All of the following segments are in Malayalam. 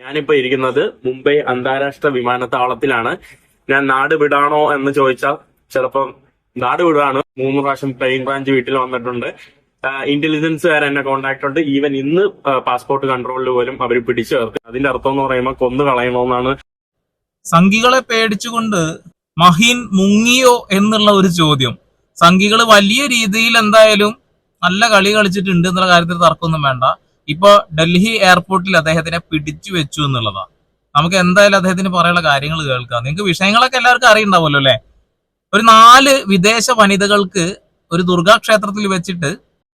ഞാനിപ്പോ ഇരിക്കുന്നത് മുംബൈ അന്താരാഷ്ട്ര വിമാനത്താവളത്തിലാണ്. ഞാൻ നാട് വിടാണോ എന്ന് ചോദിച്ചാൽ ചിലപ്പം നാട് വിടാണ് മൂന്ന് പ്രാവശ്യം പ്ലെയിൻ ബ്രാഞ്ച് വീട്ടിൽ വന്നിട്ടുണ്ട്. ഇന്റലിജൻസുകാർ എന്നെ കോണ്ടാക്ട് ഉണ്ട്. ഈവൻ ഇന്ന് പാസ്പോർട്ട് കൺട്രോളിൽ പോലും അവർ പിടിച്ചു ചേർത്ത്. അതിന്റെ അർത്ഥം എന്ന് പറയുമ്പോൾ കൊന്നു കളയണമെന്നാണ് സംഘികളെ പേടിച്ചുകൊണ്ട് മഹീൻ മുങ്ങിയോ എന്നുള്ള ഒരു ചോദ്യം. സംഘികൾ വലിയ രീതിയിൽ എന്തായാലും നല്ല കളി കളിച്ചിട്ടുണ്ട് എന്നുള്ള കാര്യത്തിൽ തർക്കമൊന്നും വേണ്ട. ഇപ്പൊ ഡൽഹി എയർപോർട്ടിൽ അദ്ദേഹത്തിനെ പിടിച്ചു വെച്ചു എന്നുള്ളതാണ് നമുക്ക് എന്തായാലും അദ്ദേഹത്തിന് പറയാനുള്ള കാര്യങ്ങൾ കേൾക്കാം. നിങ്ങൾക്ക് വിഷയങ്ങളൊക്കെ എല്ലാവർക്കും അറിയണ്ടാവുമല്ലോ അല്ലെ? ഒരു നാല് വിദേശ വനിതകൾക്ക് ഒരു ദുർഗാക്ഷേത്രത്തിൽ വെച്ചിട്ട്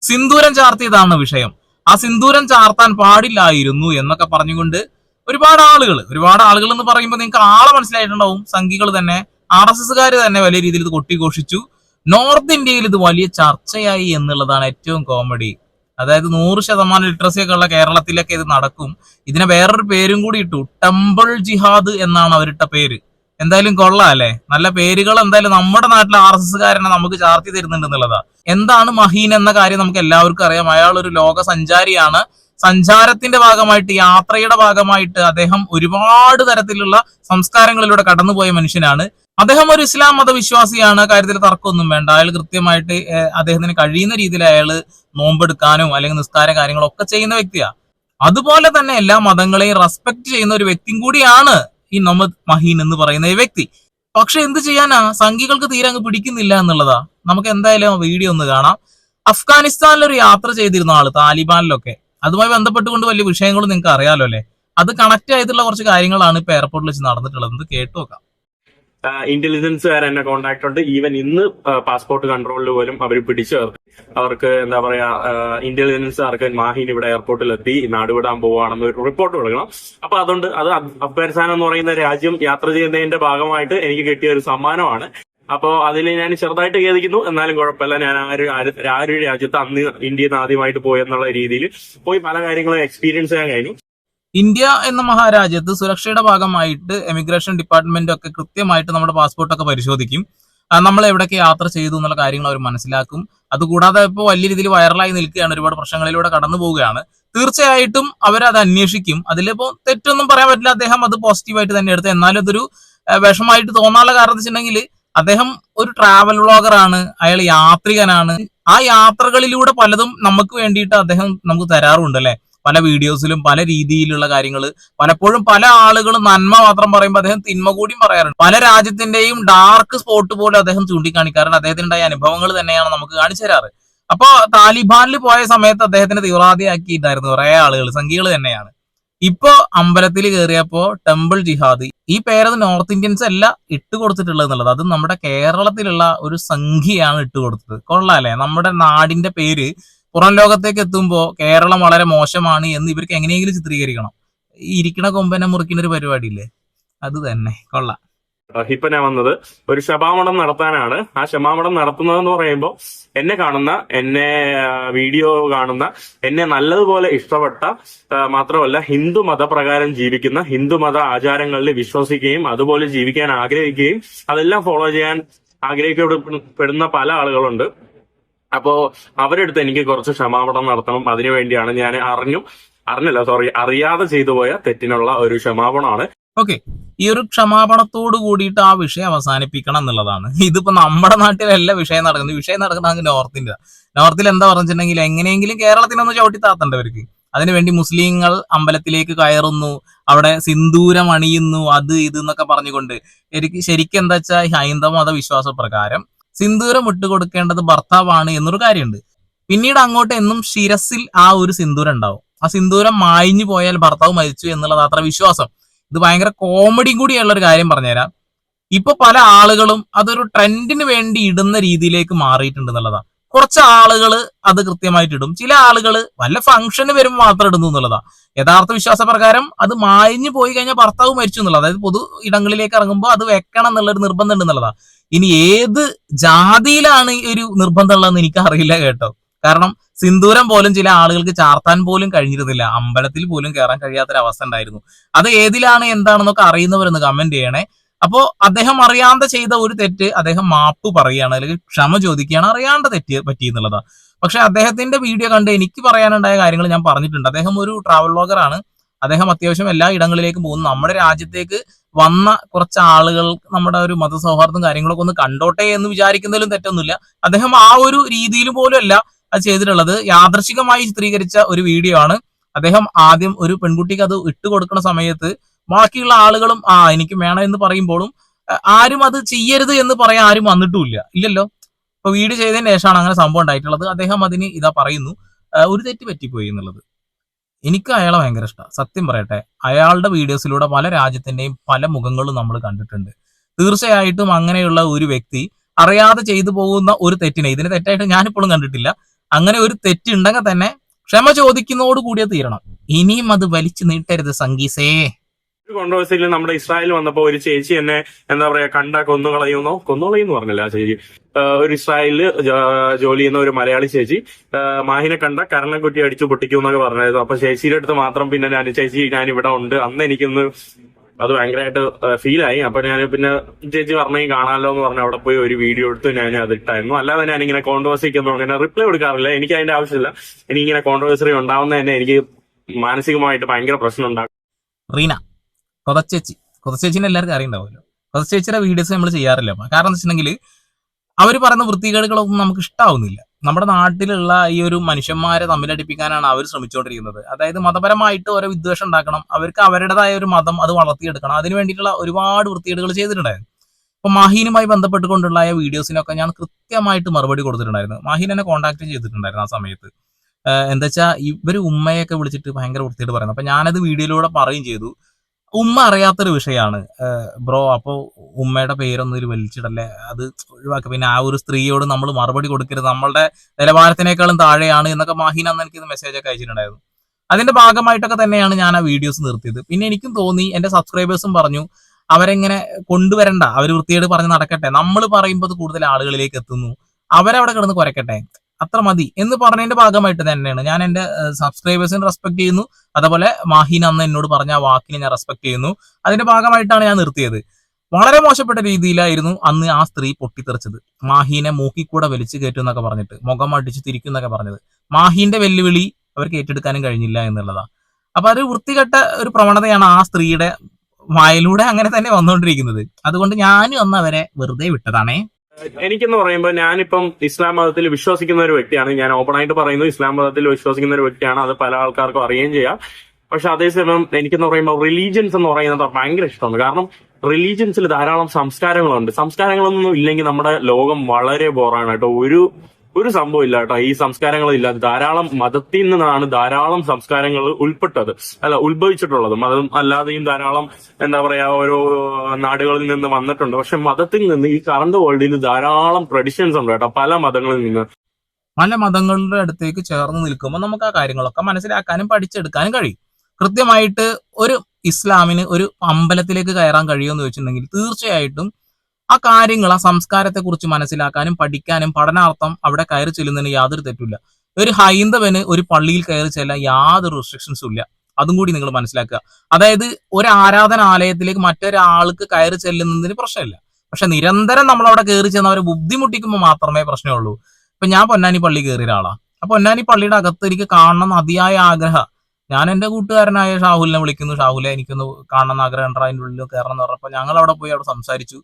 സിന്ദൂരം ചാർത്തിയതാണ് വിഷയം. ആ സിന്ദൂരം ചാർത്താൻ പാടില്ലായിരുന്നു എന്നൊക്കെ പറഞ്ഞുകൊണ്ട് ഒരുപാട് ആളുകൾ ഒരുപാട് ആളുകൾ എന്ന് പറയുമ്പോൾ നിങ്ങൾക്ക് ആളെ മനസ്സിലായിട്ടുണ്ടാവും. സംഘികൾ തന്നെ ആർ എസ് എസ്സുകാർ തന്നെ വലിയ രീതിയിൽ ഇത് കൊട്ടിഘോഷിച്ചു. നോർത്ത് ഇന്ത്യയിൽ ഇത് വലിയ ചർച്ചയായി എന്നുള്ളതാണ് ഏറ്റവും കോമഡി. അതായത് നൂറ് ശതമാനം ലിറ്ററസി ഒക്കെ ഉള്ള കേരളത്തിലൊക്കെ ഇത് നടക്കും. ഇതിനെ വേറൊരു പേരും കൂടി ഇട്ടു. ടെമ്പിൾ ജിഹാദ് എന്നാണ് അവരിട്ട പേര്. എന്തായാലും കൊള്ളാം അല്ലെ? നല്ല പേരുകൾ എന്തായാലും നമ്മുടെ നാട്ടിൽ ആർ എസ് എസ്കാരനെ നമുക്ക് ചാർത്തി തരുന്നുണ്ട് എന്നുള്ളതാ. എന്താണ് മഹീൻ എന്ന കാര്യം നമുക്ക് എല്ലാവർക്കും അറിയാം. അയാൾ ഒരു ലോക സഞ്ചാരിയാണ് സഞ്ചാരത്തിന്റെ ഭാഗമായിട്ട് യാത്രയുടെ ഭാഗമായിട്ട് അദ്ദേഹം ഒരുപാട് തരത്തിലുള്ള സംസ്കാരങ്ങളിലൂടെ കടന്നുപോയ മനുഷ്യനാണ്. അദ്ദേഹം ഒരു ഇസ്ലാം മതവിശ്വാസിയാണ് കാര്യത്തിൽ തർക്കമൊന്നും വേണ്ട. അയാൾ കൃത്യമായിട്ട് അദ്ദേഹത്തിന് കഴിയുന്ന രീതിയിൽ അയാൾ നോമ്പെടുക്കാനും അല്ലെങ്കിൽ നിസ്കാര കാര്യങ്ങളൊക്കെ ചെയ്യുന്ന വ്യക്തിയാണ് അതുപോലെ തന്നെ എല്ലാ മതങ്ങളെയും റെസ്പെക്ട് ചെയ്യുന്ന ഒരു വ്യക്തിയും കൂടിയാണ് ഈ നൊമദ് മഹീൻ എന്ന് പറയുന്ന ഈ വ്യക്തി. പക്ഷെ എന്ത് ചെയ്യാനാ? സംഘികൾക്ക് തീരെ അങ്ങ് പിടിക്കുന്നില്ല എന്നുള്ളതാ. നമുക്ക് എന്തായാലും വീഡിയോ ഒന്ന് കാണാം. അഫ്ഗാനിസ്ഥാനിൽ ഒരു യാത്ര ചെയ്തിരുന്ന ആൾ താലിബാനിലൊക്കെ. അതുമായി ബന്ധപ്പെട്ടുകൊണ്ട് വലിയ വിഷയങ്ങളും നിങ്ങൾക്ക് അറിയാലോ അല്ലെ? അത് കണക്ട് ആയിട്ടുള്ള കുറച്ച് കാര്യങ്ങളാണ് ഇപ്പൊ എയർപോർട്ടിൽ വെച്ച് നടന്നിട്ടുള്ളത്. കേട്ടു നോക്കാം. ഇന്റലിജൻസുകാർ എന്നെ കോണ്ടാക്ട് ഉണ്ട്. ഈവൻ ഇന്ന് പാസ്പോർട്ട് കൺട്രോളിൽ പോലും അവർ പിടിച്ചു ചേർത്ത് അവർക്ക് എന്താ പറയാ ഇന്റലിജൻസുകാർക്ക് മാഹിൻ ഇവിടെ എയർപോർട്ടിൽ എത്തി. നാടുവിടാൻ പോവുകയാണെന്ന് ഒരു റിപ്പോർട്ട് കൊടുക്കണം. അപ്പൊ അതുകൊണ്ട് അത് അഫ്ഗാനിസ്ഥാൻ എന്ന് പറയുന്ന രാജ്യം യാത്ര ചെയ്യുന്നതിന്റെ ഭാഗമായിട്ട് എനിക്ക് കിട്ടിയ ഒരു സമ്മാനമാണ്. അപ്പോ അതിന് ഞാൻ ചെറുതായിട്ട് ഖേദിക്കുന്നു. എന്നാലും കുഴപ്പമില്ല. ഞാൻ ആ ഒരു ആ- ഒരു രാജ്യത്ത് അന്ന് ഇന്ത്യയിൽ നിന്ന് ആദ്യമായിട്ട് പോയെന്നുള്ള രീതിയിൽ പോയി പല കാര്യങ്ങളും എക്സ്പീരിയൻസ് ചെയ്യാൻ കഴിഞ്ഞു. ഇന്ത്യ എന്ന മഹാരാജ്യത്ത് സുരക്ഷയുടെ ഭാഗമായിട്ട് എമിഗ്രേഷൻ ഡിപ്പാർട്ട്മെന്റ് ഒക്കെ കൃത്യമായിട്ട് നമ്മുടെ പാസ്പോർട്ടൊക്കെ പരിശോധിക്കും. നമ്മൾ എവിടെയൊക്കെ യാത്ര ചെയ്തു എന്നുള്ള കാര്യങ്ങൾ അവർ മനസ്സിലാക്കും. അതുകൂടാതെ ഇപ്പോൾ വലിയ രീതിയിൽ വൈറലായി നിൽക്കുകയാണ് ഒരുപാട് പ്രശ്നങ്ങളിലൂടെ കടന്നു പോവുകയാണ്. തീർച്ചയായിട്ടും അവരത് അന്വേഷിക്കും. അതിലിപ്പോൾ തെറ്റൊന്നും പറയാൻ പറ്റില്ല. അദ്ദേഹം അത് പോസിറ്റീവായിട്ട് തന്നെ എടുത്ത്. എന്നാലും അതൊരു വിഷമായിട്ട് തോന്നാനുള്ള കാരണം വെച്ചിട്ടുണ്ടെങ്കിൽ അദ്ദേഹം ഒരു ട്രാവൽ വ്ളോഗറാണ് അയാൾ യാത്രികനാണ്. ആ യാത്രകളിലൂടെ പലതും നമുക്ക് വേണ്ടിയിട്ട് അദ്ദേഹം നമുക്ക് തരാറുണ്ട് അല്ലെ? പല വീഡിയോസിലും പല രീതിയിലുള്ള കാര്യങ്ങൾ പലപ്പോഴും പല ആളുകളും നന്മ മാത്രം പറയുമ്പോൾ അദ്ദേഹം തിന്മ കൂടിയും പറയാറുണ്ട്. പല രാജ്യത്തിന്റെയും ഡാർക്ക് സ്പോട്ട് പോലും അദ്ദേഹം ചൂണ്ടിക്കാണിക്കാറുണ്ട് അദ്ദേഹത്തിനുണ്ടായ അനുഭവങ്ങൾ തന്നെയാണ് നമുക്ക് കാണിച്ചു തരാറ്. അപ്പൊ താലിബാനിൽ പോയ സമയത്ത് അദ്ദേഹത്തിന് തീവ്രവാദിയാക്കിയിട്ടായിരുന്നു കുറെ ആളുകൾ സംഖ്യകൾ തന്നെയാണ്. ഇപ്പോ അമ്പലത്തിൽ കയറിയപ്പോ ടെമ്പിൾ ജിഹാദ് ഈ പേരത് നോർത്ത് ഇന്ത്യൻസ് അല്ല ഇട്ട് കൊടുത്തിട്ടുള്ളത് എന്നുള്ളത്. അത് നമ്മുടെ കേരളത്തിലുള്ള ഒരു സംഖ്യയാണ് ഇട്ട് കൊടുത്തത്. കൊള്ളാല്ലേ? നമ്മുടെ നാടിന്റെ പേര് പുറം ലോകത്തേക്ക് എത്തുമ്പോൾ കേരളം വളരെ മോശമാണ് എന്ന് ഇവർക്ക് എങ്ങനെയെങ്കിലും ചിത്രീകരിക്കണം. ഈ ഇരിക്കണ കൊമ്പനെ മുറിക്കുന്ന ഒരു പരിപാടിയില്ലേ? അത് തന്നെ. കൊള്ളാം. ഇപ്പൊ ഞാൻ വന്നത്. ഒരു ക്ഷമാമഠം നടത്താനാണ്. ആ ക്ഷമാമഠം നടത്തുന്നതെന്ന് പറയുമ്പോൾ എന്നെ കാണുന്ന എന്നെ വീഡിയോ കാണുന്ന എന്നെ നല്ലതുപോലെ ഇഷ്ടപ്പെട്ട മാത്രമല്ല ഹിന്ദു മതപ്രകാരം ജീവിക്കുന്ന ഹിന്ദു മത ആചാരങ്ങളിൽ വിശ്വസിക്കുകയും അതുപോലെ ജീവിക്കാൻ ആഗ്രഹിക്കുകയും അതെല്ലാം ഫോളോ ചെയ്യാൻ ആഗ്രഹിക്കപ്പെടുന്ന പല ആളുകളുണ്ട്. അപ്പോ അവരെടുത്ത് എനിക്ക് കുറച്ച് ക്ഷമാപണം നടത്തണം. അതിനു വേണ്ടിയാണ് ഞാൻ അറിഞ്ഞു അറിഞ്ഞല്ല സോറി അറിയാതെ ചെയ്തു പോയ തെറ്റിനുള്ള ഒരു ക്ഷമാപണമാണ്. ഓക്കെ ഈ ഒരു ക്ഷമാപണത്തോട് കൂടിയിട്ട് ആ വിഷയം അവസാനിപ്പിക്കണം എന്നുള്ളതാണ്. ഇതിപ്പോ നമ്മുടെ നാട്ടിലല്ല വിഷയം നടക്കുന്നത്. വിഷയം നടക്കുന്നത് നോർത്ത് ഇന്ത്യ നോർത്തിൽ എന്താ പറഞ്ഞിട്ടുണ്ടെങ്കിൽ എങ്ങനെയെങ്കിലും കേരളത്തിനൊന്ന് ചവിട്ടി താത്തണ്ടവർക്ക്. അതിനുവേണ്ടി മുസ്ലിങ്ങൾ അമ്പലത്തിലേക്ക് കയറുന്നു. അവിടെ സിന്ദൂരം അണിയുന്നു. അത് ഇത് എന്നൊക്കെ പറഞ്ഞുകൊണ്ട്. എനിക്ക് ശരിക്കും എന്താ വെച്ചാൽ ഹൈന്ദവ മത വിശ്വാസ പ്രകാരം സിന്ദൂരം ഇട്ടുകൊടുക്കേണ്ടത് ഭർത്താവാണ് എന്നൊരു കാര്യമുണ്ട്. പിന്നീട് അങ്ങോട്ട് എന്നും ശിരസിൽ ആ ഒരു സിന്ദൂരം ഉണ്ടാവും. ആ സിന്ദൂരം മായിഞ്ഞു പോയാൽ ഭർത്താവ് മരിച്ചു എന്നുള്ളത് അത്ര വിശ്വാസം. ഇത് ഭയങ്കര കോമഡിയും കൂടിയുള്ള ഒരു കാര്യം പറഞ്ഞുതരാം. ഇപ്പൊ പല ആളുകളും അതൊരു ട്രെൻഡിന് വേണ്ടി ഇടുന്ന രീതിയിലേക്ക് മാറിയിട്ടുണ്ട് എന്നുള്ളതാ കുറച്ച് ആളുകൾ അത് കൃത്യമായിട്ട് ഇടും. ചില ആളുകൾ വല്ല ഫംഗ്ഷന് വരുമ്പോൾ മാത്രം ഇടുന്നു എന്നുള്ളതാ. യഥാർത്ഥ വിശ്വാസ പ്രകാരം അത് മായഞ്ഞു പോയി കഴിഞ്ഞാൽ ഭർത്താവ് മരിച്ചു എന്നുള്ളത്. അതായത് പൊതു ഇടങ്ങളിലേക്ക് ഇറങ്ങുമ്പോൾ അത് വെക്കണം എന്നുള്ളൊരു നിർബന്ധം ഉണ്ട് എന്നുള്ളതാ. ഇനി ഏത് ജാതിയിലാണ് ഈ ഒരു നിർബന്ധം ഉള്ളതെന്ന് എനിക്ക് അറിയില്ല കേട്ടോ. കാരണം സിന്ദൂരം പോലും ചില ആളുകൾക്ക് ചാർത്താൻ പോലും കഴിഞ്ഞിരുന്നില്ല. അമ്പലത്തിൽ പോലും കയറാൻ കഴിയാത്തൊരവസ്ഥ ഉണ്ടായിരുന്നു. അത് ഏതിലാണ് എന്താണെന്നൊക്കെ അറിയുന്നവരൊന്ന് കമന്റ് ചെയ്യണേ. അപ്പോ അദ്ദേഹം അറിയാതെ ചെയ്ത ഒരു തെറ്റ് അദ്ദേഹം മാപ്പ് പറയുകയാണ് അല്ലെങ്കിൽ ക്ഷമ ചോദിക്കുകയാണ് അറിയാണ്ട് തെറ്റ് പറ്റി എന്നുള്ളതാണ് പക്ഷെ അദ്ദേഹത്തിന്റെ വീഡിയോ കണ്ട് എനിക്ക് പറയാനുണ്ടായ കാര്യങ്ങൾ ഞാൻ പറഞ്ഞിട്ടുണ്ട്. അദ്ദേഹം ഒരു ട്രാവൽ വ്ളോഗറാണ് അദ്ദേഹം അത്യാവശ്യം എല്ലാ ഇടങ്ങളിലേക്കും പോകുന്നു. നമ്മുടെ രാജ്യത്തേക്ക് വന്ന കുറച്ച് ആളുകൾ നമ്മുടെ ഒരു മതസൗഹാർദ്ദം കാര്യങ്ങളൊക്കെ ഒന്ന് കണ്ടോട്ടെ എന്ന് വിചാരിക്കുന്നതിലും തെറ്റൊന്നുമില്ല. അദ്ദേഹം ആ ഒരു രീതിയിൽ പോലും അല്ല അത് ചെയ്തിട്ടുള്ളത്. യാദർശികമായി ചിത്രീകരിച്ച ഒരു വീഡിയോ ആണ്. അദ്ദേഹം ആദ്യം ഒരു പെൺകുട്ടിക്ക് അത് ഇട്ടുകൊടുക്കുന്ന സമയത്ത് ബാക്കിയുള്ള ആളുകളും ആ എനിക്ക് വേണം എന്ന് പറയുമ്പോഴും ആരും അത് ചെയ്യരുത് എന്ന് പറയാൻ ആരും വന്നിട്ടുമില്ല. ഇല്ലല്ലോ? ഇപ്പൊ വീട് ചെയ്തതിന് ശേഷമാണ് അങ്ങനെ സംഭവം ഉണ്ടായിട്ടുള്ളത്. അദ്ദേഹം അതിന് ഇതാ പറയുന്നു ഒരു തെറ്റ് പറ്റിപ്പോയി എന്നുള്ളത്. എനിക്ക് അയാളെ ഭയങ്കര ഇഷ്ടമാണ് സത്യം പറയട്ടെ അയാളുടെ വീഡിയോസിലൂടെ പല രാജ്യത്തിന്റെയും പല മുഖങ്ങളും നമ്മൾ കണ്ടിട്ടുണ്ട്. തീർച്ചയായിട്ടും അങ്ങനെയുള്ള ഒരു വ്യക്തി അറിയാതെ ചെയ്തു പോകുന്ന ഒരു തെറ്റിനെ ഇതിന് തെറ്റായിട്ട് ഞാനിപ്പോഴും കണ്ടിട്ടില്ല. അങ്ങനെ ഒരു തെറ്റുണ്ടെങ്കിൽ തന്നെ ക്ഷമ ചോദിക്കുന്നതോട് കൂടിയേ തീരണം. ഇനിയും അത് വലിച്ചു നീട്ടരുത് സംഗീസേ. കോൺട്രവേഴ്സിയിൽ നമ്മുടെ ഇസ്രായേൽ വന്നപ്പോ ഒരു ചേച്ചി എന്നെ എന്താ പറയാ കണ്ട കൊന്നുകളയുന്നോ? കൊന്നുകളയെന്ന് പറഞ്ഞില്ല ചേച്ചി. ഒരു ഇസ്രായേലിൽ ജോലി ചെയ്യുന്ന ഒരു മലയാളി ചേച്ചി. മാഹിനെ കണ്ട കരണം കുട്ടി അടിച്ചു പൊട്ടിക്കും എന്നൊക്കെ പറഞ്ഞായിരുന്നു. അപ്പൊ ചേച്ചിയുടെ അടുത്ത് മാത്രം പിന്നെ ഞാൻ ചേച്ചി ഞാൻ ഇവിടെ ഉണ്ട്. അന്ന് എനിക്കൊന്ന് അത് ഭയങ്കരമായിട്ട് ഫീലായി അപ്പൊ ഞാൻ പിന്നെ ചേച്ചി പറഞ്ഞു കാണാമല്ലോ എന്ന് പറഞ്ഞു അവിടെ പോയി ഒരു വീഡിയോ എടുത്ത് ഞാൻ അത് ഇട്ടായിരുന്നു. അല്ലാതെ ഞാൻ ഇങ്ങനെ കോൺട്രവേഴ്സിക്കൊന്നും അങ്ങനെ റിപ്ലൈ കൊടുക്കാറില്ല എനിക്ക് അതിന്റെ ആവശ്യമില്ല. എനിക്ക് ഇങ്ങനെ കോൺട്രവേഴ്സറി ഉണ്ടാവുന്ന തന്നെ എനിക്ക് മാനസികമായിട്ട് ഭയങ്കര പ്രശ്നം ഉണ്ടാകും റീന കൊതച്ചേച്ചി. കൊതച്ചേച്ചിനെ എല്ലാവർക്കും അറിയണ്ടാവുമല്ലോ കൊതച്ചേച്ചിയുടെ വീഡിയോസ് നമ്മൾ ചെയ്യാറില്ല. കാരണം എന്താ വെച്ചിട്ടുണ്ടെങ്കിൽ അവർ പറയുന്ന വൃത്തികേടുകളൊന്നും നമുക്ക് ഇഷ്ടാവുന്നില്ല. നമ്മുടെ നാട്ടിലുള്ള ഈ ഒരു മനുഷ്യന്മാരെ തമ്മിലടിപ്പിക്കാനാണ് അവർ ശ്രമിച്ചുകൊണ്ടിരിക്കുന്നത്. അതായത് മതപരമായിട്ട് ഓരോ വിദ്വേഷം ഉണ്ടാക്കണം. അവർക്ക് അവരുടേതായ ഒരു മതം അത് വളർത്തിയെടുക്കണം. അതിന് വേണ്ടിയിട്ടുള്ള ഒരുപാട് വൃത്തികേടുകൾ ചെയ്തിട്ടുണ്ടായിരുന്നു. ഇപ്പൊ മാഹീനുമായി ബന്ധപ്പെട്ടുകൊണ്ടുള്ള വീഡിയോസിനൊക്കെ ഞാൻ കൃത്യമായിട്ട് മറുപടി കൊടുത്തിട്ടുണ്ടായിരുന്നു. മാഹീൻ എന്നെ കോൺടാക്ട് ചെയ്തിട്ടുണ്ടായിരുന്നു ആ സമയത്ത്. എന്താ വെച്ചാൽ ഇവർ ഉമ്മയൊക്കെ വിളിച്ചിട്ട് ഭയങ്കര വൃത്തിയായിട്ട് പറയുന്നത് അപ്പൊ ഞാനത് വീഡിയോയിലൂടെ പറയുകയും ചെയ്തു. ഉമ്മ അറിയാത്തൊരു വിഷയമാണ് ബ്രോ അപ്പോൾ ഉമ്മയുടെ പേരൊന്നും ഒരു വലിച്ചിടല്ലേ? അത് ഒഴിവാക്കുക പിന്നെ ആ ഒരു സ്ത്രീയോട് നമ്മൾ മറുപടി കൊടുക്കരുത്. നമ്മളുടെ നിലവാരത്തിനേക്കാളും താഴെയാണ് എന്നൊക്കെ മാഹിന അന്ന് എനിക്ക് മെസ്സേജ് ഒക്കെ അയച്ചിട്ടുണ്ടായിരുന്നു. അതിന്റെ ഭാഗമായിട്ടൊക്കെ തന്നെയാണ് ഞാൻ ആ വീഡിയോസ് നിർത്തിയത്. പിന്നെ എനിക്കും തോന്നി എന്റെ സബ്സ്ക്രൈബേഴ്സും പറഞ്ഞു അവരെങ്ങനെ കൊണ്ടുവരണ്ട അവർ വൃത്തിയോട് പറഞ്ഞ് നടക്കട്ടെ. നമ്മൾ പറയുമ്പോൾ കൂടുതൽ ആളുകളിലേക്ക് എത്തുന്നു. അവരവിടെ കിടന്ന് കുരക്കട്ടെ. അത്ര മതി എന്ന് പറഞ്ഞതിന്റെ ഭാഗമായിട്ട് തന്നെയാണ്. ഞാൻ എന്റെ സബ്സ്ക്രൈബേഴ്സിനെ റെസ്പെക്ട് ചെയ്യുന്നു. അതേപോലെ മാഹിൻ അന്ന് എന്നോട് പറഞ്ഞ വാക്കിനെ ഞാൻ റെസ്പെക്ട് ചെയ്യുന്നു. അതിന്റെ ഭാഗമായിട്ടാണ് ഞാൻ നിർത്തിയത്. വളരെ മോശപ്പെട്ട രീതിയിലായിരുന്നു അന്ന് ആ സ്ത്രീ പൊട്ടിത്തെറിച്ചത്. മാഹീനെ മൂക്കിക്കൂടെ വലിച്ചു കയറ്റും എന്നൊക്കെ പറഞ്ഞിട്ട് മുഖം അടിച്ചു തിരിക്കും എന്നൊക്കെ പറഞ്ഞത്. മാഹീന്റെ വെല്ലുവിളി അവർക്ക് ഏറ്റെടുക്കാനും കഴിഞ്ഞില്ല എന്നുള്ളതാ. അപ്പൊ അത് വൃത്തികെട്ട ഒരു പ്രവണതയാണ് ആ സ്ത്രീയുടെ വായിലൂടെ അങ്ങനെ തന്നെ വന്നുകൊണ്ടിരിക്കുന്നത്. അതുകൊണ്ട് ഞാനും അന്ന് അവരെ വെറുതെ വിട്ടതാണേ. എനിക്കെന്ന് പറയുമ്പോൾ ഞാനിപ്പം ഇസ്ലാം മതത്തിൽ വിശ്വസിക്കുന്ന ഒരു വ്യക്തിയാണ്. ഞാൻ ഓപ്പൺ ആയിട്ട് പറയുന്നു ഇസ്ലാം മതത്തിൽ വിശ്വസിക്കുന്ന ഒരു വ്യക്തിയാണ്. അത് പല ആൾക്കാർക്കും അറിയുകയും ചെയ്യാം. പക്ഷെ അതേസമയം എനിക്കെന്ന് പറയുമ്പോൾ റിലീജിയൻസ് എന്ന് പറയുന്നത് ഭയങ്കര ഇഷ്ടമാണ്. കാരണം റിലീജിയൻസിൽ ധാരാളം സംസ്കാരങ്ങളുണ്ട്. സംസ്കാരങ്ങളൊന്നും ഇല്ലെങ്കിൽ നമ്മുടെ ലോകം വളരെ ബോറാണ് കേട്ടോ. ഒരു ഒരു സംഭവം ഇല്ല കേട്ടോ. ഈ സംസ്കാരങ്ങളും ഇല്ല ധാരാളം മതത്തിൽ നിന്നാണ് ധാരാളം സംസ്കാരങ്ങൾ ഉൾപ്പെട്ടത്. അല്ല ഉത്ഭവിച്ചിട്ടുള്ളത്. മതം അല്ലാതെയും ധാരാളം എന്താ പറയാ ഓരോ നാടുകളിൽ നിന്ന് വന്നിട്ടുണ്ട്. പക്ഷെ മതത്തിൽ നിന്ന് ഈ കറണ്ട് വേൾഡിൽ ധാരാളം ട്രഡിഷൻസ് ഉണ്ട് കേട്ടോ പല മതങ്ങളിൽ നിന്ന്. പല മതങ്ങളുടെ അടുത്തേക്ക് ചേർന്ന് നിൽക്കുമ്പോൾ നമുക്ക് ആ കാര്യങ്ങളൊക്കെ മനസ്സിലാക്കാനും പഠിച്ചെടുക്കാനും കഴിയും. കൃത്യമായിട്ട് ഒരു ഇസ്ലാമിന് ഒരു അമ്പലത്തിലേക്ക് കയറാൻ കഴിയുമെന്ന് വെച്ചിട്ടുണ്ടെങ്കിൽ തീർച്ചയായിട്ടും ആ കാര്യങ്ങൾ ആ സംസ്കാരത്തെ കുറിച്ച് മനസ്സിലാക്കാനും പഠിക്കാനും പഠനാർത്ഥം അവിടെ കയറി ചെല്ലുന്നതിന് യാതൊരു തെറ്റില്ല ഒരു ഹൈന്ദവന് ഒരു പള്ളിയിൽ കയറി ചെല്ലാൻ യാതൊരു റെസ്ട്രിക്ഷൻസും ഇല്ല. അതും കൂടി നിങ്ങൾ മനസ്സിലാക്കുക. അതായത് ഒരു ആരാധനാലയത്തിലേക്ക് മറ്റൊരാൾക്ക് കയറി ചെല്ലുന്നതിന് പ്രശ്നമില്ല. പക്ഷെ നിരന്തരം നമ്മൾ അവിടെ കയറി ചെന്ന് അവരെ ബുദ്ധിമുട്ടിക്കുമ്പോൾ മാത്രമേ പ്രശ്നമുള്ളൂ. ഇപ്പൊ ഞാൻ പൊന്നാനി പള്ളി കയറിയ ഒരാളാ അപ്പൊ പൊന്നാനി പള്ളിയുടെ അകത്ത് എനിക്ക് കാണണം അതിയായ ആഗ്രഹം. ഞാൻ എന്റെ കൂട്ടുകാരനായ ഷാഹുലിനെ വിളിക്കുന്നു. ഷാഹുലെ എനിക്കൊന്ന് കാണണം എന്ന് ആഗ്രഹം അതിന്റെ ഉള്ളിൽ കയറണം എന്ന് പറഞ്ഞപ്പോൾ ഞങ്ങൾ അവിടെ പോയി അവിടെ സംസാരിച്ചു.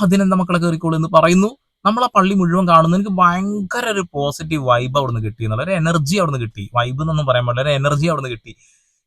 അതിനെന്താ മക്കളെ കയറിക്കോളൂ എന്ന് പറയുന്നു. നമ്മൾ ആ പള്ളി മുഴുവൻ കാണുന്നു. എനിക്ക് ഭയങ്കര ഒരു പോസിറ്റീവ് വൈബ് അവിടുന്ന് കിട്ടി എന്നുള്ള ഒരു എനർജി അവിടുന്ന് കിട്ടി. വൈബ് എന്നൊന്നും പറയാൻ പാടില്ല. ഒരു എനർജി അവിടുന്ന് കിട്ടി.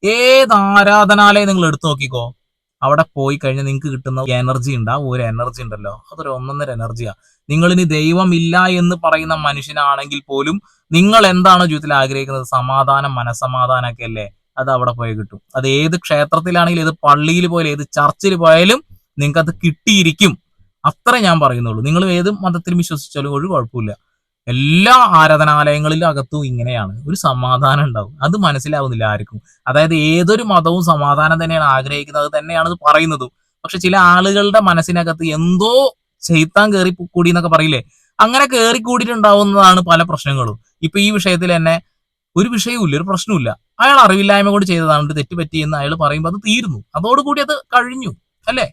ഏത് ആരാധനാലയം നിങ്ങൾ എടുത്തു നോക്കിക്കോ അവിടെ പോയി കഴിഞ്ഞാൽ നിങ്ങൾക്ക് കിട്ടുന്ന എനർജി ഉണ്ട്. ആ ഒരു എനർജി ഉണ്ടല്ലോ. അതൊരു ഒന്നൊന്നര എനർജിയാ നിങ്ങളിനി ദൈവമില്ല എന്ന് പറയുന്ന മനുഷ്യനാണെങ്കിൽ പോലും നിങ്ങൾ എന്താണോ ജീവിതത്തിൽ ആഗ്രഹിക്കുന്നത്? സമാധാനം മനസ്സമാധാനമൊക്കെ അല്ലേ? അത് അവിടെ പോയി കിട്ടും. അത് ഏത് ക്ഷേത്രത്തിലാണെങ്കിലും ഏത് പള്ളിയിൽ പോയാലും ഏത് ചർച്ചിൽ പോയാലും നിങ്ങൾക്ക് അത് കിട്ടിയിരിക്കും. അത്ര ഞാൻ പറയുന്നുള്ളൂ. നിങ്ങൾ ഏത് മതത്തിൽ വിശ്വസിച്ചാലും ഒരു കുഴപ്പമില്ല എല്ലാ ആരാധനാലയങ്ങളിലും അകത്തും ഇങ്ങനെയാണ്. ഒരു സമാധാനം ഉണ്ടാവും. അത് മനസ്സിലാവുന്നില്ല ആർക്കും. അതായത് ഏതൊരു മതവും സമാധാനം തന്നെയാണ് ആഗ്രഹിക്കുന്നത് അത് തന്നെയാണ് പറയുന്നതും. പക്ഷെ ചില ആളുകളുടെ മനസ്സിനകത്ത് എന്തോ ചെയ്ത്താൻ കയറി കൂടി എന്നൊക്കെ പറയില്ലേ? അങ്ങനെ കയറി കൂടിയിട്ടുണ്ടാവുന്നതാണ് പല പ്രശ്നങ്ങളും. ഇപ്പൊ ഈ വിഷയത്തിൽ തന്നെ ഒരു വിഷയവുമില്ല ഒരു പ്രശ്നമില്ല അയാൾ അറിവില്ലായ്മ കൊണ്ട് ചെയ്തതാണ്. തെറ്റുപറ്റി എന്ന് അയാൾ പറയുമ്പോൾ അത് തീരുന്നു. അതോടുകൂടി അത് കഴിഞ്ഞു. അല്ലേ?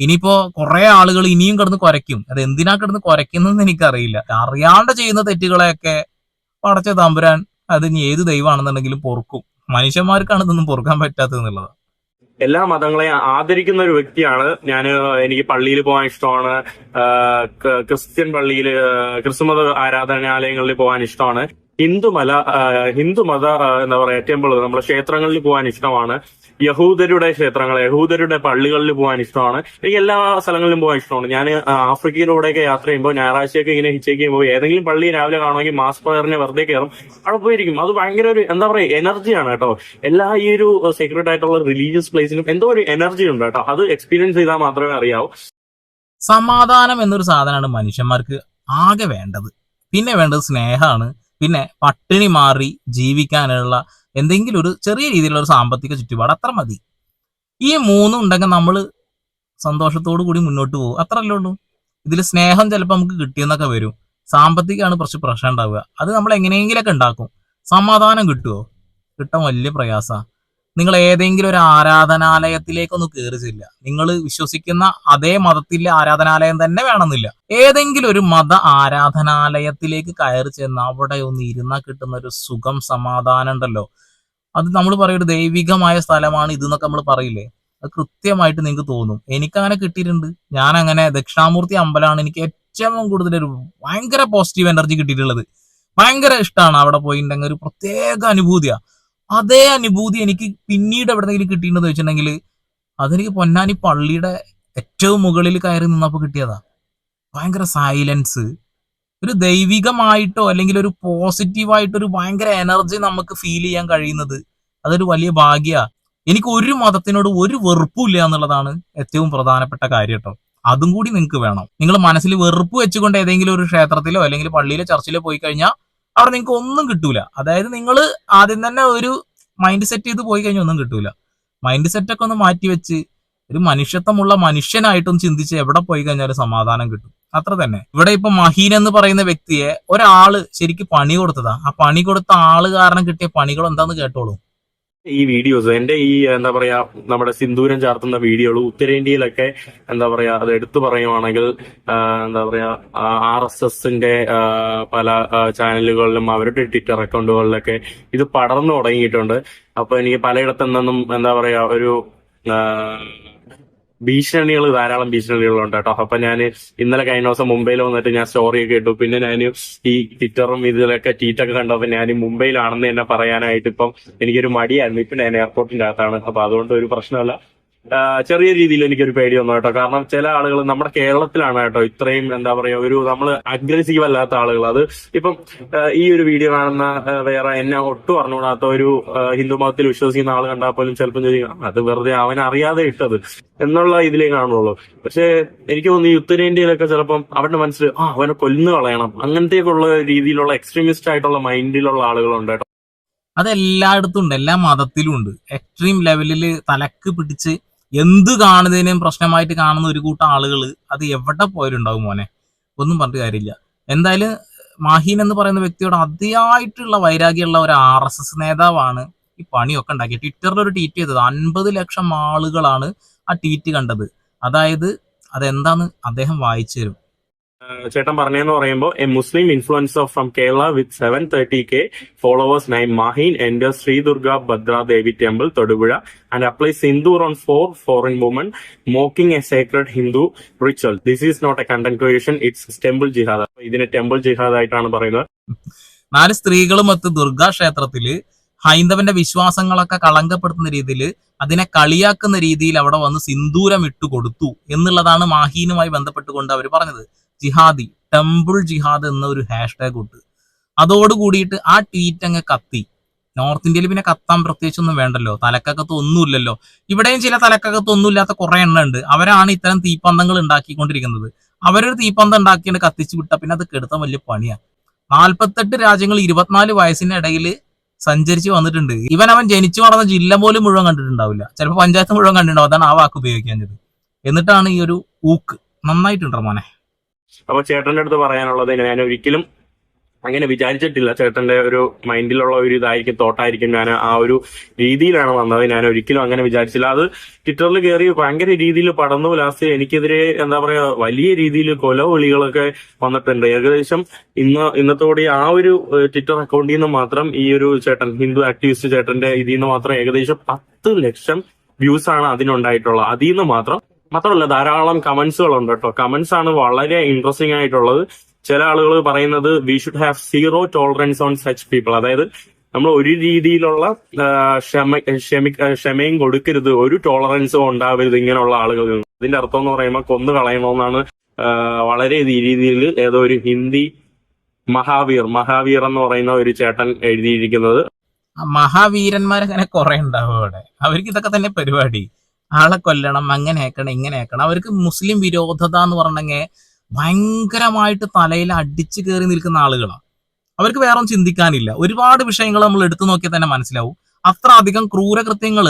ഇനിയിപ്പോ കുറെ ആളുകൾ ഇനിയും കിടന്ന് കുരയ്ക്കും. അത് എന്തിനാ കിടന്ന് കുരയ്ക്കുന്നതെന്ന് എനിക്കറിയില്ല. അറിയാണ്ട് ചെയ്യുന്ന തെറ്റുകളെയൊക്കെ പടച്ച തമ്പുരാൻ അത് ഇനി ഏത് ദൈവമാണെന്നുണ്ടെങ്കിലും പൊറുക്കും. മനുഷ്യന്മാർക്കാണ് ഇതൊന്നും പൊറുക്കാൻ പറ്റാത്തത് എന്നുള്ളത്. എല്ലാ മതങ്ങളെയും ആദരിക്കുന്ന ഒരു വ്യക്തിയാണ് ഞാൻ എനിക്ക് പള്ളിയിൽ പോകാൻ ഇഷ്ടമാണ്. ക്രിസ്ത്യൻ പള്ളിയിൽ ക്രിസ്തുമത ആരാധനാലയങ്ങളിൽ പോകാൻ ഇഷ്ടമാണ്. ഹിന്ദുമല മല ഹിന്ദുമത എന്താ പറയാ ടെമ്പിൾ നമ്മുടെ ക്ഷേത്രങ്ങളിൽ പോകാൻ ഇഷ്ടമാണ്. യഹൂദരുടെ ക്ഷേത്രങ്ങൾ യഹൂദരുടെ പള്ളികളിൽ പോകാൻ ഇഷ്ടമാണ്. എനിക്ക് എല്ലാ സ്ഥലങ്ങളിലും പോകാൻ ഇഷ്ടമാണ്. ഞാൻ ആഫ്രിക്കയിലൂടെയൊക്കെ യാത്ര ചെയ്യുമ്പോൾ ഞായറാഴ്ചയൊക്കെ ഇങ്ങനെ ഹിച്ചേക്ക് ചെയ്യുമ്പോൾ ഏതെങ്കിലും പള്ളി രാവിലെ കാണുമെങ്കിൽ മാസ് പയറിനെ വെറുതെ കയറും. അവിടെ പോയിരിക്കും. അത് ഭയങ്കര ഒരു എന്താ പറയുക എനർജിയാണ് കേട്ടോ. എല്ലാ ഈ ഒരു സീക്രട്ട് ആയിട്ടുള്ള റിലീജിയസ് പ്ലേസിനും എന്തോ ഒരു എനർജി ഉണ്ട് കേട്ടോ. അത് എക്സ്പീരിയൻസ് ചെയ്താൽ മാത്രമേ അറിയാവൂ. സമാധാനം എന്നൊരു സാധനമാണ് മനുഷ്യന്മാർക്ക് ആകെ വേണ്ടത്. പിന്നെ വേണ്ടത് സ്നേഹമാണ്. പിന്നെ പട്ടിണി മാറി ജീവിക്കാനുള്ള എന്തെങ്കിലും ഒരു ചെറിയ രീതിയിലുള്ള ഒരു സാമ്പത്തിക ചുറ്റുപാട് അത്ര മതി. ഈ മൂന്നും ഉണ്ടെങ്കിൽ നമ്മൾ സന്തോഷത്തോടു കൂടി മുന്നോട്ട് പോകും. അത്രല്ലേ ഉള്ളൂ. ഇതിൽ സ്നേഹം ചിലപ്പോൾ നമുക്ക് കിട്ടിയെന്നൊക്കെ വരും. സാമ്പത്തികമാണ് കുറച്ച് പ്രശ്നം ഉണ്ടാവുക. അത് നമ്മൾ എങ്ങനെയെങ്കിലൊക്കെ ഉണ്ടാക്കും. സമാധാനം കിട്ടുമോ കിട്ടാൻ വലിയ പ്രയാസമാണ്. നിങ്ങൾ ഏതെങ്കിലും ഒരു ആരാധനാലയത്തിലേക്കൊന്നും കയറി ചെല്ലുക നിങ്ങൾ വിശ്വസിക്കുന്ന അതേ മതത്തിലെ ആരാധനാലയം തന്നെ വേണമെന്നില്ല. ഏതെങ്കിലും ഒരു മത ആരാധനാലയത്തിലേക്ക് കയറി ചെന്ന് അവിടെ ഒന്ന് ഇരുന്നാൽ കിട്ടുന്ന ഒരു സുഖം സമാധാനം ഉണ്ടല്ലോ. അത് നമ്മൾ പറയും ഒരു ദൈവികമായ സ്ഥലമാണ് ഇതെന്നൊക്കെ നമ്മൾ പറയില്ലേ? അത് കൃത്യമായിട്ട് നിങ്ങൾക്ക് തോന്നും. എനിക്കങ്ങനെ കിട്ടിയിട്ടുണ്ട്. ഞാൻ അങ്ങനെ ദക്ഷിണാമൂർത്തി അമ്പലമാണ് എനിക്ക് ഏറ്റവും കൂടുതൽ ഒരു ഭയങ്കര പോസിറ്റീവ് എനർജി കിട്ടിയിട്ടുള്ളത്. ഭയങ്കര ഇഷ്ടമാണ് അവിടെ പോയിട്ടുണ്ടെങ്കിൽ ഒരു പ്രത്യേക അനുഭൂതിയാ. അതേ അനുഭൂതി എനിക്ക് പിന്നീട് എവിടെന്നെങ്കിലും കിട്ടിയിട്ടുണ്ടെന്ന് വെച്ചിട്ടുണ്ടെങ്കിൽ അതെനിക്ക് പൊന്നാനി പള്ളിയുടെ ഏറ്റവും മുകളിൽ കയറി നിന്നപ്പോൾ കിട്ടിയതാ. ഭയങ്കര സൈലൻസ് ഒരു ദൈവികമായിട്ടോ അല്ലെങ്കിൽ ഒരു പോസിറ്റീവായിട്ടോ ഒരു ഭയങ്കര എനർജി നമുക്ക് ഫീൽ ചെയ്യാൻ കഴിയുന്നത് അതൊരു വലിയ ഭാഗ്യ. എനിക്ക് ഒരു മതത്തിനോട് ഒരു വെറുപ്പും ഇല്ല എന്നുള്ളതാണ് ഏറ്റവും പ്രധാനപ്പെട്ട കാര്യം കേട്ടോ. അതും കൂടി നിങ്ങൾക്ക് വേണം. നിങ്ങൾ മനസ്സിൽ വെറുപ്പ് വെച്ചുകൊണ്ട് ഏതെങ്കിലും ഒരു ക്ഷേത്രത്തിലോ അല്ലെങ്കിൽ പള്ളിയിലോ ചർച്ചിലോ പോയി കഴിഞ്ഞാൽ അവിടെ നിങ്ങൾക്ക് ഒന്നും കിട്ടൂല. അതായത് നിങ്ങൾ ആദ്യം തന്നെ ഒരു മൈൻഡ് സെറ്റ് ചെയ്ത് പോയി കഴിഞ്ഞാൽ ഒന്നും കിട്ടൂല. മൈൻഡ് സെറ്റ് ഒക്കെ ഒന്ന് മാറ്റി വെച്ച് ഒരു മനുഷ്യത്വമുള്ള മനുഷ്യനായിട്ടൊന്ന് ചിന്തിച്ച് എവിടെ പോയി കഴിഞ്ഞാൽ സമാധാനം കിട്ടും. അത്ര തന്നെ. ഇവിടെ ഇപ്പൊ മഹീൻ എന്ന് പറയുന്ന വ്യക്തിയെ ഒരാൾ ശരിക്ക് പണി കൊടുത്തതാ. ആ പണി കൊടുത്ത ആൾ കാരണം കിട്ടിയ പണികൾ എന്താന്ന് കേട്ടോളൂ. ഈ വീഡിയോസ് എന്റെ ഈ എന്താ പറയാ നമ്മുടെ സിന്ദൂരം ചാർത്തുന്ന വീഡിയോകൾ ഉത്തരേന്ത്യയിലൊക്കെ എന്താ പറയാ അത് എടുത്തു പറയുവാണെങ്കിൽ എന്താ പറയാ ആർ എസ് എസിന്റെ പല ചാനലുകളിലും അവരുടെ ട്വിറ്റർ അക്കൗണ്ടുകളിലൊക്കെ ഇത് പടർന്നു തുടങ്ങിയിട്ടുണ്ട്. അപ്പൊ എനിക്ക് പലയിടത്തു നിന്നും എന്താ പറയാ ഒരു ഭീഷണികൾ ധാരാളം ഭീഷണികളുണ്ട് കേട്ടോ. അപ്പൊ ഞാൻ ഇന്നലെ കഴിഞ്ഞ ദിവസം മുംബൈയിൽ വന്നിട്ട് ഞാൻ സ്റ്റോറി ഒക്കെ ഇട്ടു. പിന്നെ ഞാൻ ഈ ട്വിറ്ററും ഇതിലൊക്കെ ട്വീറ്റൊക്കെ കണ്ടപ്പോൾ ഞാൻ മുംബൈയിലാണെന്ന് തന്നെ പറയാനായിട്ട് ഇപ്പം എനിക്കൊരു മടിയായിരുന്നു. ഇപ്പൊ ഞാൻ എയർപോർട്ടിന്റെ അകത്താണ്. അപ്പൊ അതുകൊണ്ട് ഒരു പ്രശ്നമല്ല. ചെറിയ രീതിയിൽ എനിക്കൊരു പേടി വന്നു കേട്ടോ. കാരണം ചില ആളുകൾ നമ്മുടെ കേരളത്തിലാണ് കേട്ടോ ഇത്രയും എന്താ പറയാ ഒരു നമ്മൾ അഗ്രസീവ് അല്ലാത്ത ആളുകൾ അത് ഇപ്പം ഈ ഒരു വീഡിയോ കാണുന്ന വേറെ എന്നെ ഒട്ടും അറിഞ്ഞുകൂടാത്ത ഒരു ഹിന്ദു മതത്തിൽ വിശ്വസിക്കുന്ന ആൾ കണ്ടാൽ പോലും ചിലപ്പം ചോദിക്കും അത് വെറുതെ അവൻ അറിയാതെ ഇട്ടത് എന്നുള്ള ഇതിലേ കാണുള്ളൂ. പക്ഷെ എനിക്ക് തോന്നുന്നു ഈ ഉത്തരേന്ത്യയിലൊക്കെ ചിലപ്പം അവരുടെ മനസ്സിൽ ആ അവനെ കൊല്ലുന്നു കളയണം. അങ്ങനത്തെയൊക്കെയുള്ള രീതിയിലുള്ള എക്സ്ട്രീമിസ്റ്റ് ആയിട്ടുള്ള മൈൻഡിലുള്ള ആളുകളുണ്ട് കേട്ടോ. അതെല്ലായിടത്തും ഉണ്ട് എല്ലാ മതത്തിലും ഉണ്ട്. എക്സ്ട്രീം ലെവലിൽ തലക്ക് പിടിച്ച് എന്ത് കാണുന്നതിനും പ്രശ്നമായിട്ട് കാണുന്ന ഒരു കൂട്ടം ആളുകൾ അത് എവിടെ പോയാലുണ്ടാവും മോനെ? ഒന്നും പറഞ്ഞിട്ട് കാര്യമില്ല. എന്തായാലും മാഹീൻ എന്ന് പറയുന്ന വ്യക്തിയോട് അതിയായിട്ടുള്ള വൈരാഗ്യമുള്ള ഒരു ആർ എസ് എസ് നേതാവാണ് ഈ പണിയൊക്കെ ഉണ്ടാക്കിയത്. ട്വിറ്ററിൽ ഒരു ട്വീറ്റ് ചെയ്തത് അൻപത് ലക്ഷം ആളുകളാണ് ആ ട്വീറ്റ് കണ്ടത്. അതായത് അതെന്താന്ന് അദ്ദേഹം വായിച്ചു തരും. ചേട്ടൻ പറഞ്ഞെന്ന് പറയുമ്പോൾ a Muslim influencer from Kerala with seven thirty K followers Naim Maheen enter Sri Durga Bhadra Devi temple Thodupuzha and apply sindoor on four foreign woman mocking a sacred Hindu ritual this is not a content creation it's temple jihad ഇതിനെ ടെമ്പിൾ ജിഹാദ് ആയിട്ടാണ് പറയുന്നത്. നാല് സ്ത്രീകളും ഒത്ത് ദുർഗാ ക്ഷേത്രത്തിൽ ഹൈന്ദവന്റെ വിശ്വാസങ്ങളൊക്കെ കളങ്കപ്പെടുത്തുന്ന രീതിയിൽ അതിനെ കളിയാക്കുന്ന രീതിയിൽ അവിടെ വന്ന് സിന്ദൂരം ഇട്ടു കൊടുത്തു എന്നുള്ളതാണ് മാഹീനുമായി ബന്ധപ്പെട്ടുകൊണ്ട് അവർ പറഞ്ഞത്. ജിഹാദി ടെമ്പിൾ ജിഹാദ് എന്ന ഒരു ഹാഷ്ടാഗ് ഇട്ട് അതോട് കൂടിയിട്ട് ആ ട്വീറ്റ് അങ്ങ് കത്തി. നോർത്ത് ഇന്ത്യയിൽ പിന്നെ കത്താൻ പ്രത്യേകിച്ചൊന്നും വേണ്ടല്ലോ. തലക്കകത്ത് ഒന്നുമില്ലല്ലോ. ഇവിടെയും ചില തലക്കകത്ത് ഒന്നുമില്ലാത്ത കുറെ എണ്ണം ഉണ്ട്. അവരാണ് ഇത്തരം തീപ്പന്തങ്ങൾ ഉണ്ടാക്കിക്കൊണ്ടിരിക്കുന്നത്. അവരൊരു തീപ്പന്തം ഉണ്ടാക്കിയിട്ട് കത്തിച്ചു വിട്ട പിന്നെ അത് കെടുത്താൻ വലിയ പണിയാണ് നാൽപ്പത്തെട്ട് രാജ്യങ്ങൾ ഇരുപത്തിനാല് വയസ്സിനിടയിൽ സഞ്ചരിച്ച് വന്നിട്ടുണ്ട്. ഇവൻ അവൻ ജനിച്ചു വളർന്ന ജില്ല പോലും മുഴുവൻ കണ്ടിട്ടുണ്ടാവില്ല. ചിലപ്പോൾ പഞ്ചായത്ത് മുഴുവൻ കണ്ടിട്ടുണ്ടാവും. അതാണ് ആ വാക്ക് ഉപയോഗിക്കാഞ്ഞത് എന്നിട്ടാണ് ഈ ഒരു ഊക്ക്. നന്നായിട്ടുണ്ടോ മോനെ. അപ്പൊ ചേട്ടന്റെ അടുത്ത് പറയാനുള്ളത് ഞാൻ ഒരിക്കലും അങ്ങനെ വിചാരിച്ചിട്ടില്ല. ചേട്ടന്റെ ഒരു മൈൻഡിലുള്ള ഒരു ഇതായിരിക്കും തോട്ടായിരിക്കും ഞാൻ ആ ഒരു രീതിയിലാണ് വന്നത്. ഞാൻ ഒരിക്കലും അങ്ങനെ വിചാരിച്ചില്ല. അത് ട്വിറ്ററിൽ കയറി ഭയങ്കര രീതിയിൽ പടന്നു ലാസ്റ്റ് എനിക്കെതിരെ എന്താ പറയാ വലിയ രീതിയിൽ കൊലവിളികളൊക്കെ വന്നിട്ടുണ്ട്. ഏകദേശം ഇന്ന് ഇന്നത്തോടെ ആ ഒരു ട്വിറ്റർ അക്കൗണ്ടിൽ നിന്ന് മാത്രം ഈ ഒരു ചേട്ടൻ ഹിന്ദു ആക്ടിവിസ്റ്റ് ചേട്ടന്റെ ഇതിൽ നിന്ന് മാത്രം ഏകദേശം പത്ത് ലക്ഷം വ്യൂസ് ആണ് അതിനുണ്ടായിട്ടുള്ളത്. അതിൽ നിന്ന് മാത്രം മാത്രമല്ല ധാരാളം കമന്റ്സുകളുണ്ട് കേട്ടോ. കമന്റ്സ് ആണ് വളരെ ഇൻട്രസ്റ്റിംഗ് ആയിട്ടുള്ളത്. ചില ആളുകൾ പറയുന്നത് we should have zero tolerance on such people അതായത് നമ്മൾ ഒരു രീതിയിലുള്ള ക്ഷമയും കൊടുക്കരുത്. ഒരു ടോളറൻസും ഉണ്ടാവരുത് ഇങ്ങനെയുള്ള ആളുകളിൽ നിന്ന്. അർത്ഥം എന്ന് പറയുമ്പോൾ കൊന്നു കളയണമെന്നാണ് വളരെ രീതിയിൽ ഏതോ ഒരു ഹിന്ദി മഹാവീർ മഹാവീർ എന്ന് പറയുന്ന ഒരു ചേട്ടൻ എഴുതിയിരിക്കുന്നത്. ആ മഹാവീരന്മാരങ്ങനെ കുറെ ഉണ്ടാവും അവിടെ. അവർക്ക് ഇതൊക്കെ തന്നെ പരിപാടി. ആളെ കൊല്ലണം അങ്ങനെ ആക്കണം ഇങ്ങനെ ആക്കണം. അവർക്ക് മുസ്ലിം വിരോധത എന്ന് പറഞ്ഞെങ്കിൽ ഭയങ്കരമായിട്ട് തലയിൽ അടിച്ചു കയറി നിൽക്കുന്ന ആളുകളാണ്. അവർക്ക് വേറെ ചിന്തിക്കാനില്ല. ഒരുപാട് വിഷയങ്ങൾ നമ്മൾ എടുത്തു നോക്കിയാൽ തന്നെ മനസ്സിലാവും. അത്ര അധികം ക്രൂരകൃത്യങ്ങൾ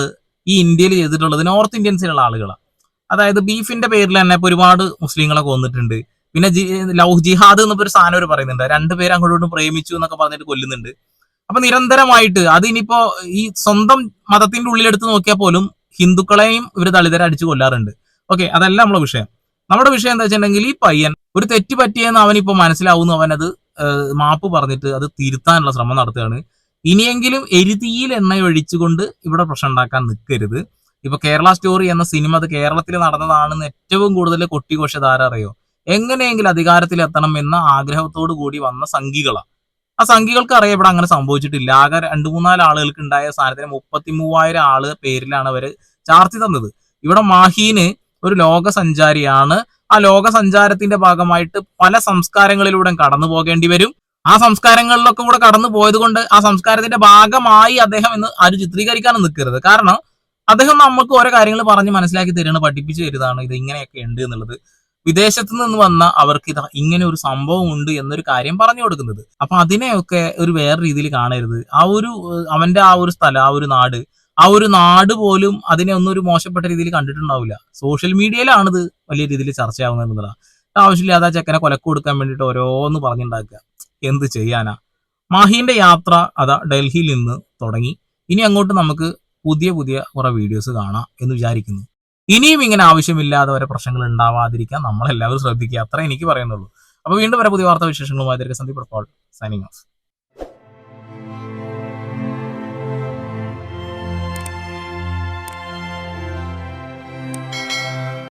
ഈ ഇന്ത്യയിൽ ചെയ്തിട്ടുള്ളത് നോർത്ത് ഇന്ത്യൻസിലുള്ള ആളുകളാണ്. അതായത് ബീഫിന്റെ പേരിൽ തന്നെ ഇപ്പൊ ഒരുപാട് മുസ്ലിങ്ങളെ കൊന്നിട്ടുണ്ട് പിന്നെ ലവ് ജിഹാദ് എന്നൊക്കെ ഒരു സാധനം അവർ പറയുന്നുണ്ട്. രണ്ടുപേരും അങ്ങോട്ടും പ്രേമിച്ചു എന്നൊക്കെ പറഞ്ഞിട്ട് കൊല്ലുന്നുണ്ട്. അപ്പൊ നിരന്തരമായിട്ട് അത് ഇനിയിപ്പോ ഈ സ്വന്തം മതത്തിന്റെ ഉള്ളിലെടുത്ത് നോക്കിയാൽ പോലും ഹിന്ദുക്കളെയും ഇവർ ദളിതരെ അടിച്ചു കൊല്ലാറുണ്ട്. ഓക്കെ അതല്ല നമ്മുടെ വിഷയം. നമ്മുടെ വിഷയം എന്താ വെച്ചിട്ടുണ്ടെങ്കിൽ ഈ പയ്യൻ ഒരു തെറ്റ് പറ്റിയെന്ന് അവനിപ്പോ മനസ്സിലാവുന്നു അവനത് മാപ്പ് പറഞ്ഞിട്ട് അത് തിരുത്താനുള്ള ശ്രമം നടത്തുകയാണ്. ഇനിയെങ്കിലും എരുതിയിൽ എണ്ണ ഒഴിച്ചുകൊണ്ട് ഇവിടെ പ്രശ്നം ഉണ്ടാക്കാൻ നിൽക്കരുത്. ഇപ്പൊ കേരള സ്റ്റോറി എന്ന സിനിമ അത് കേരളത്തിൽ നടന്നതാണെന്ന് ഏറ്റവും കൂടുതൽ കൊട്ടിഘോഷ ധാര അറിയോ? എങ്ങനെയെങ്കിലും അധികാരത്തിൽ എത്തണം എന്ന ആഗ്രഹത്തോടു കൂടി വന്ന സംഘികളാണ് ആ സംഖ്യകൾക്ക് അറിയാം ഇവിടെ അങ്ങനെ സംഭവിച്ചിട്ടില്ല. ആകെ രണ്ടു മൂന്നാൽ ആളുകൾക്ക് ഉണ്ടായ സ്ഥാനത്തിന് മുപ്പത്തി മൂവായിരം ആൾ പേരിലാണ് അവർ ചാർത്തി തന്നത്. ഇവിടെ മാഹീന് ഒരു ലോക സഞ്ചാരിയാണ് ആ ലോക സഞ്ചാരത്തിന്റെ ഭാഗമായിട്ട് പല സംസ്കാരങ്ങളിലൂടെ കടന്നു പോകേണ്ടി വരും. ആ സംസ്കാരങ്ങളിലൊക്കെ കൂടെ കടന്നു പോയത് കൊണ്ട് ആ സംസ്കാരത്തിന്റെ ഭാഗമായി അദ്ദേഹം എന്ന് ആരും ചിത്രീകരിക്കാനും നിൽക്കരുത്. കാരണം അദ്ദേഹം നമുക്ക് ഓരോ കാര്യങ്ങൾ പറഞ്ഞ് മനസ്സിലാക്കി തരുന്നത് പഠിപ്പിച്ചു തരുന്നതാണ് ഇത് ഇങ്ങനെയൊക്കെ ഉണ്ട് എന്നുള്ളത്. വിദേശത്ത് നിന്ന് വന്ന അവർക്ക് ഇത് ഇങ്ങനെ ഒരു സംഭവം ഉണ്ട് എന്നൊരു കാര്യം പറഞ്ഞു കൊടുക്കുന്നത്. അപ്പൊ അതിനെയൊക്കെ ഒരു വേറെ രീതിയിൽ കാണരുത്. ആ ഒരു അവന്റെ ആ ഒരു സ്ഥലം ആ ഒരു നാട് ആ ഒരു നാട് പോലും അതിനെ ഒന്നും ഒരു മോശപ്പെട്ട രീതിയിൽ കണ്ടിട്ടുണ്ടാവില്ല. സോഷ്യൽ മീഡിയയിലാണിത് വലിയ രീതിയിൽ ചർച്ചയാവുന്നത് എന്നുള്ളതാണ്. ആവശ്യമില്ലാതെ ആ ചെക്കനെ കൊലക്ക് കൊടുക്കാൻ വേണ്ടിയിട്ട് ഓരോന്ന് പറഞ്ഞുണ്ടാക്കുക. എന്ത് ചെയ്യാനാ? മാഹിന്റെ യാത്ര അതാ ഡൽഹിയിൽ നിന്ന് തുടങ്ങി. ഇനി അങ്ങോട്ട് നമുക്ക് പുതിയ പുതിയ കുറെ വീഡിയോസ് കാണാം എന്ന് വിചാരിക്കുന്നു. ഇനിയും ഇങ്ങനെ ആവശ്യമില്ലാതെ വരെ പ്രശ്നങ്ങൾ ഉണ്ടാവാതിരിക്കാൻ നമ്മളെല്ലാവരും ശ്രദ്ധിക്കുക. അത്ര എനിക്ക് പറയുന്നുള്ളൂ അപ്പൊ വീണ്ടും വരെ പുതിയ വാർത്താ വിശേഷങ്ങളുമായി സന്ദീപ് സൈനിങ് ഓഫ്.